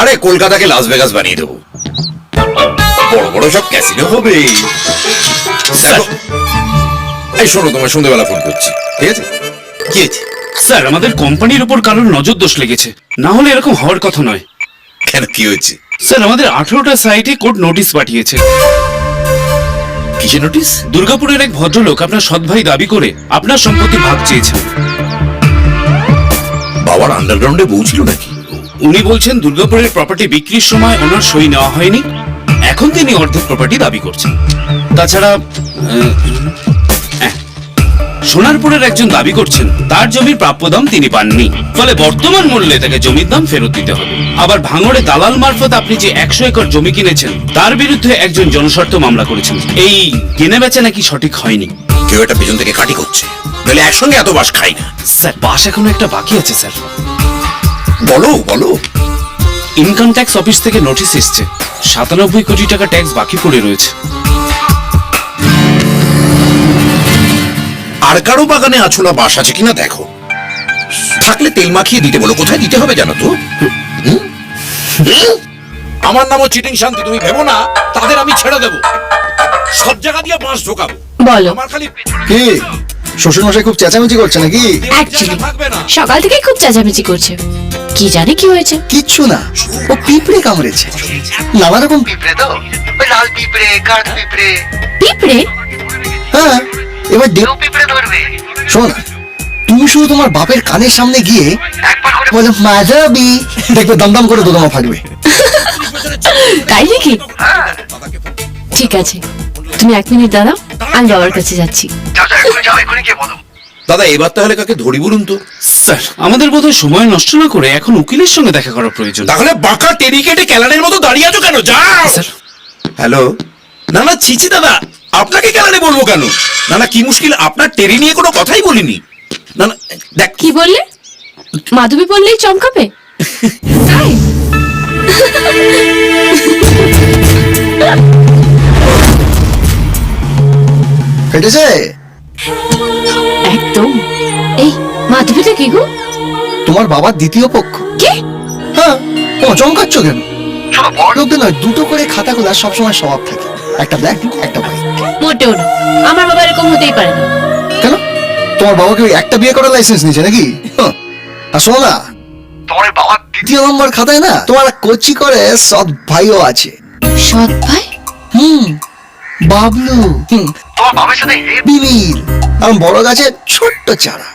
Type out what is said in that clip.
আরে কলকাতাকে Las Vegas বানিয়ে দেবো। বড় বড় সব ক্যাসিনো হবে। এই শোনো তোমার সন্ধ্যেবেলা ফোন করছি ঠিক আছে? কি আছে স্যার আমাদের কোম্পানির উপর কারোর নজর দোষ লেগেছে। না হলে এরকম হওয়ার কথা নয়। কেন কি হয়েছে? স্যার আমাদের আঠেরোটা সাইটে কোর্ট নোটিশ পাঠিয়েছে। কিসে নোটিস দুর্গাপুরের এক ভদ্রলোক আপনার সৎ ভাই দাবি করে আপনার সম্পত্তি ভাগ চেয়েছেন। বাবার আন্ডারগ্রাউন্ডে বউ ছিল নাকি? উনি বলছেন দুর্গাপুরের প্রপার্টি বিক্রির সময় ওনার সই নেওয়া হয়নি। এখন তিনি অর্ধেক প্রপার্টি দাবি করছেন। তাছাড়া হ্যাঁ, সোনারপুরের একজন দাবি করছেন তার জমির প্রাপ্য দাম তিনি পাননি। ফলে বর্তমান মূল্যে তাকে জমির দাম ফেরত দিতে হবে। আবার ভাঙড়ে দালাল মারফত আপনি যে একশো একর জমি কিনেছেন তার বিরুদ্ধে একজন জনস্বার্থ মামলা করেছেন। এই কেনে বেচা নাকি সঠিক হয়নি? কেউ একটা পেছন থেকে কাটি করছে। একসঙ্গে এত বাস খাই না। স্যার বাস এখনও একটা বাকি আছে স্যার। বলো বলো। ইনকাম ট্যাক্স অফিস থেকে নোটিশ এসছে। সাতানব্বই কোটি টাকা ট্যাক্স বাকি পড়ে রয়েছে। আর কারও বাগানে আছলা বাস আছে কিনা দেখো। থাকলে তেল মাখিয়ে দিতে বলো কোথায় দিতে হবে জানো তো? আমার নামও চিটিং শান্তি তুমি ভেবো না তাদের আমি ছেড়ে দেবো। সব জায়গা দিয়ে বাঁশ ঢোকাবো। বলো। আমার খালি কি? শ্বশুর মশাই খুব চেঁচামেচি করছে নাকি? থাকবে না। সকাল থেকে খুব চেঁচামেচি করছে। কি জানে কি হয়েছে? কিচ্ছু না। ও পিঁপড়ে কামড়েছে। নানা রকম পিঁপড়ে তো? ওই লাল পিঁপড়ে কাঠ পিঁপড়ে। পিঁপড়ে? হ্যাঁ এবার কেউ পিঁপড়ে ধরবে। শোন তুমি শুধু তোমার বাপের কানের সামনে গিয়ে একবার করে বলে মাজাবি দেখবে দমদম করে দোদমা ফাটবে। তাই নাকি? ঠিক আছে। তুমি এক মিনিট দাঁড়াও আমি বাবার কাছে যাচ্ছি। যাও যাও এখনই যাও এখনই গিয়ে বলো। দাদা এবার তাহলে কাকে ধরি বলুন তো? স্যার আমাদের বোধহয় সময় নষ্ট না করে এখন উকিলের সঙ্গে দেখা করা প্রয়োজন। তাহলে বাঁকা টেরি কেটে ক্যালানের মতো দাঁড়িয়ে আছো কেন? যাও! স্যার। হ্যালো? না না চিচি দাদা আপনাকে ক্যালানে বলব কেন? না না কি মুশকিল আপনার টেরি নিয়ে কোনো কথাই বলিনি। না না দেখ কি বললে? মাধবী বললেই চমকাবে? তাই? ফেটেছে একদম এই মাধবীটা কি গো? তোমার বাবার দ্বিতীয় পক্ষ। কি? হ্যাঁ ও চমকাচ্ছ কেন? শুধু বড় লোকদের নয় দুটো করে খাতা খোলা সবসময় স্বভাব থাকে। একটা ব্ল্যাক একটা হোয়াইট মোটেও না। আমার বাবা এরকম হতেই পারে না। কেন? তোমার বাবাকে ওই একটা বিয়ে করার লাইসেন্স নিয়েছে নাকি? হ্যাঁ। আর শোনো না তোমার বাবার দ্বিতীয় নম্বর খাতায় না তোমার কোচি করে সৎ ভাইও আছে। সৎ ভাই? হুম বাবলু। হুম তোমার বাবার সাথে বিমিল আর বড় গাছের ছোট্ট চারা।